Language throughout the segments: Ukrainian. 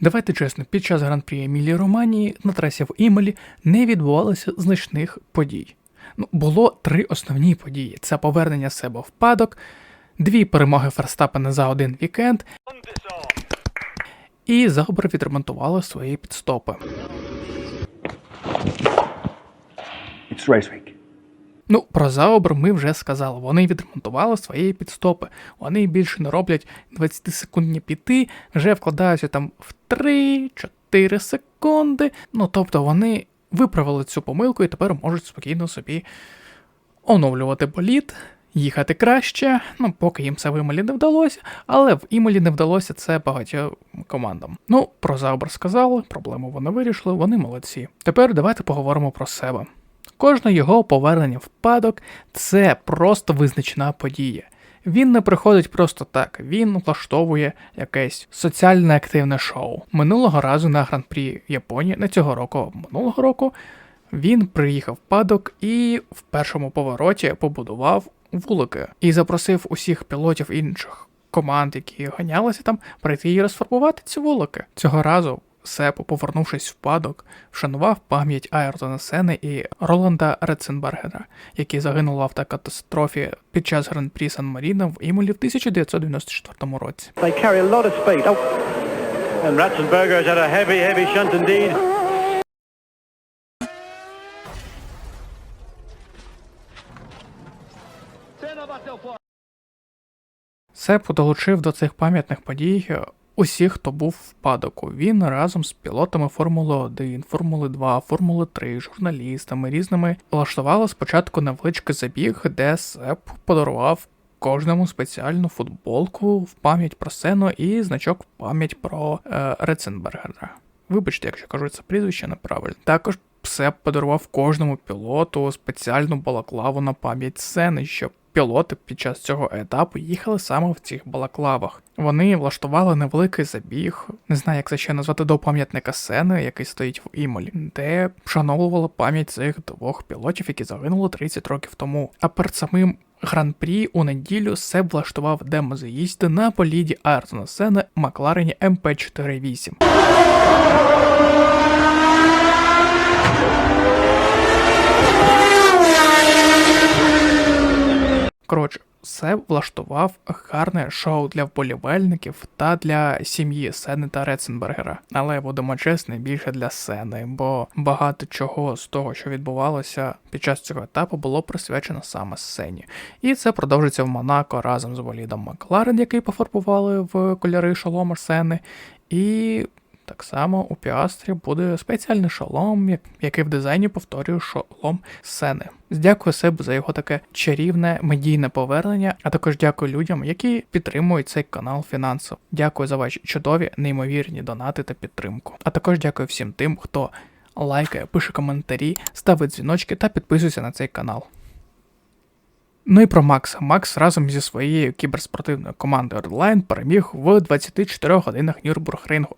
Давайте чесно, під час гран-прі Емілії Романії на трасі в Імелі не відбувалося значних подій. Ну, було три основні події: це повернення себе в падок, дві перемоги Ферстапена за один вікенд, і Заубер відремонтували свої підстопи. It's race week. Ну, про Заубер ми вже сказали. Вони відремонтували свої підстопи. Вони більше не роблять 20-секундні піти, вже вкладаються там в 3-4 секунди. Ну, тобто вони виправили цю помилку і тепер можуть спокійно собі оновлювати боліт, їхати краще. Ну, поки їм це в Імелі не вдалося, але в Імелі не вдалося це багатьом командам. Ну, про Заубер сказали, проблему вони вирішили, вони молодці. Тепер давайте поговоримо про себе. Кожне його повернення в падок це просто визначена подія. Він не приходить просто так, він влаштовує якесь соціальне активне шоу. Минулого разу на гран-прі Японії, не цього року, а минулого року, він приїхав в падок і в першому повороті побудував вулики і запросив усіх пілотів інших команд, які ганялися там, прийти і розфарбувати ці вулики. Цього разу Сеп, повернувшись в падок, вшанував пам'ять Айртона Сени і Роланда Ретценбергера, які загинули в автокатастрофі під час гран-прі Сан-Маріно в Імолі в 1994 році. They carry a lot of speed. Oh, and Ratzenberger has had a heavy, heavy shunt indeed. Сеп долучив до цих пам'ятних подій усіх, хто був в падоку. Він разом з пілотами Формули 1, Формули 2, Формули 3, журналістами різними влаштували спочатку невеличкий забіг, де Сеп подарував кожному спеціальну футболку в пам'ять про сцену і значок в пам'ять про е, Реценбергера. Вибачте, якщо кажу це прізвище неправильно. Також Сеп подарував кожному пілоту спеціальну балаклаву на пам'ять сцени, щоб пілоти під час цього етапу їхали саме в цих балаклавах. Вони влаштували невеликий забіг, не знаю, як це ще назвати до пам'ятника сцени, який стоїть в Імолі, де вшановували пам'ять цих двох пілотів, які загинули 30 років тому. А перед самим гран-прі у неділю Себ влаштував демозаїзди на поліді Айртона Сени Макларені МП48. Коротше, Себ влаштував гарне шоу для вболівальників та для сім'ї Сени та Реценбергера. Але будемо чесні, більше для Сени, бо багато чого з того, що відбувалося під час цього етапу, було присвячено саме сцені. І це продовжиться в Монако разом з болідом Макларен, який пофарбували в кольори шолома Сени. І так само у Піастрі буде спеціальний шолом, який в дизайні повторює шолом Сени. Дякую Себу за його таке чарівне медійне повернення, а також дякую людям, які підтримують цей канал фінансово. Дякую за ваші чудові, неймовірні донати та підтримку. А також дякую всім тим, хто лайкає, пише коментарі, ставить дзвіночки та підписується на цей канал. Ну і про Макса. Макс разом зі своєю кіберспортивною командою Redline переміг в 24 годинах Нюрбургрингу,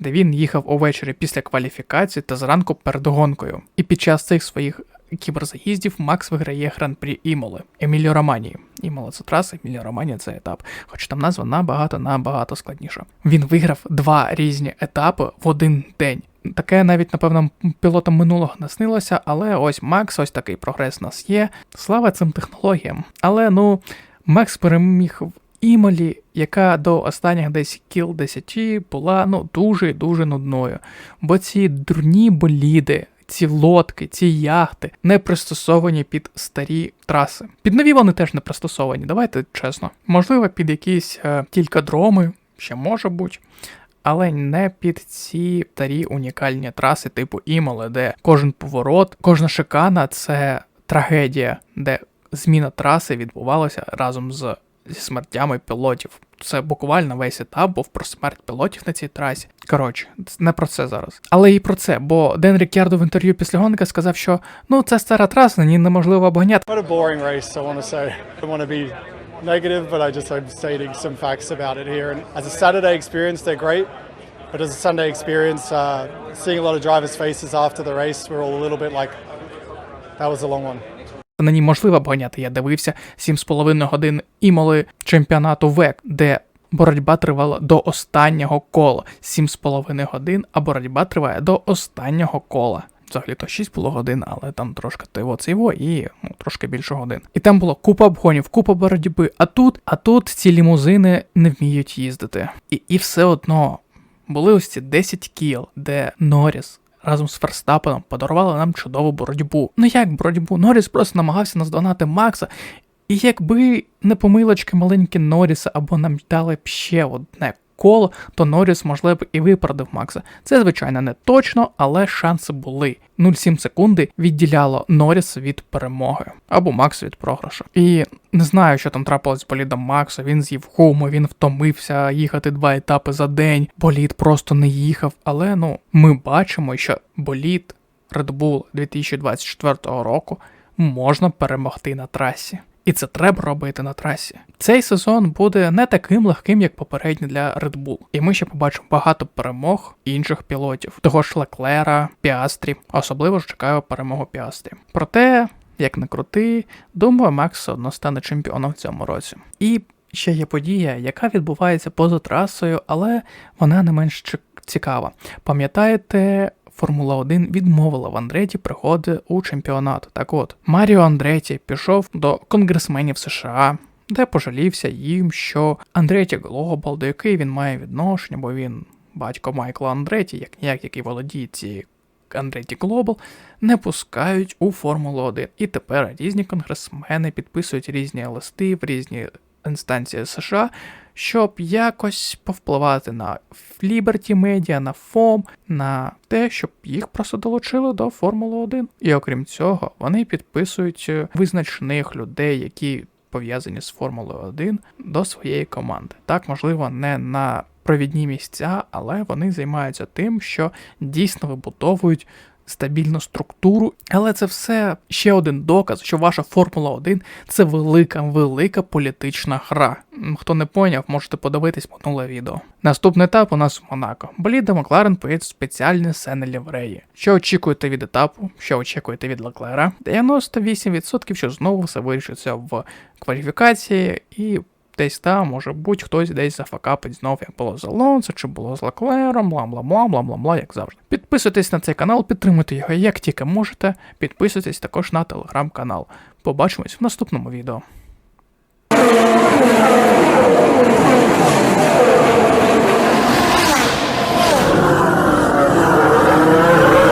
де він їхав увечері після кваліфікації та зранку перед гонкою. І під час цих своїх кіберзаїздів Макс виграє гран-прі Імоли Еміліо Романії. Імола це траса, Еміліо Романія це етап, хоч там назва набагато набагато складніша. Він виграв два різні етапи в один день. Таке навіть, напевно, пілотам минулого не снилося, але ось Макс, ось такий прогрес у нас є. Слава цим технологіям. Але ну, Макс переміг Імолі, яка до останніх десь кіл 10 була ну дуже і дуже нудною. Бо ці дурні боліди, ці лодки, ці яхти не пристосовані під старі траси. Під нові вони теж не пристосовані, давайте чесно. Можливо, під якісь е, кількадроми, ще може бути. Але не під ці старі унікальні траси типу Імоле, де кожен поворот, кожна шикана це трагедія, де зміна траси відбувалася разом з зі смертями пілотів. Це буквально весь етап був про смерть пілотів на цій трасі. Коротше, не про це зараз. Але і про це, бо Ден Рікярдо в інтерв'ю після гонки сказав, що ну це стара траса, на ній неможливо обганяти. Negative, but I just am stating some facts about it here. And as a Saturday experience, they're great. But as a Sunday experience, uh, seeing a lot of drivers' faces after the race, we're all a little bit like, that was a long one. На ній можливо обганяти. Я дивився 7,5 годин імоли чемпіонату ВЕК, де боротьба тривала до останнього кола 7,5 годин, а боротьба триває до останнього кола. Взагалі то 6 було годин, але там трошки тиво циво і ну, трошки більше годин. І там було купа обгонів, купа боротьби. А тут, а тут ці лімузини не вміють їздити. І, і все одно були ось ці 10 кіл, де Норріс разом з Ферстапеном подарували нам чудову боротьбу. Ну як боротьбу? Норріс просто намагався наздогнати Макса. І якби не помилочки маленькі Норріса або нам дали б ще одне коло, то Норріс, можливо, і виправдав Макса. Це, звичайно, не точно, але шанси були. 0,7 секунди відділяло Норріса від перемоги або Макса від програшу. І не знаю, що там трапилось з болідом Макса. Він з'їв гуму, він втомився їхати два етапи за день. Болід просто не їхав. Але ну ми бачимо, що болід Red Bull 2024 року можна перемогти на трасі. І це треба робити на трасі. Цей сезон буде не таким легким, як попередній для Red Bull. І ми ще побачимо багато перемог інших пілотів, того ж Леклера, Піастрі. Особливо ж чекаю перемогу Піастрі. Проте, як не крути, думаю, Макс все одно стане чемпіоном в цьому році. І ще є подія, яка відбувається поза трасою, але вона не менш цікава. Пам'ятаєте, Формула 1 відмовила в Андреті приходи у чемпіонат. Так от, Маріо Андреті пішов до конгресменів США, де пожалівся їм, що Андреті Глобал, до якої він має відношення, бо він батько Майкла Андреті, як ніяк який володіє цією Андреті Глобал, не пускають у Формулу 1. І тепер різні конгресмени підписують різні листи в різні інстанції США, щоб якось повпливати на Liberty Media, на FOM, на те, щоб їх просто долучили до Формули 1. І окрім цього, вони підписують е, визначених людей, які пов'язані з Формулою 1 до своєї команди. Так, можливо, не на провідні місця, але вони займаються тим, що дійсно вибудовують стабільну структуру. Але це все ще один доказ, що ваша Формула 1 це велика, велика політична гра. Хто не поняв, можете подивитись минуле відео. Наступний етап у нас в Монако. Боліда Макларен поїде спеціальні сени лівреї. Що очікуєте від етапу? Що очікуєте від Леклера? 98% що знову все вирішиться в кваліфікації і. Десь там, може будь хтось десь зафакапить знов, як було з Алонсо, чи було з Леклером, бла-бла-бла, бла-бла-бла, як завжди. Підписуйтесь на цей канал, підтримуйте його як тільки можете. Підписуйтесь також на телеграм-канал. Побачимось в наступному відео.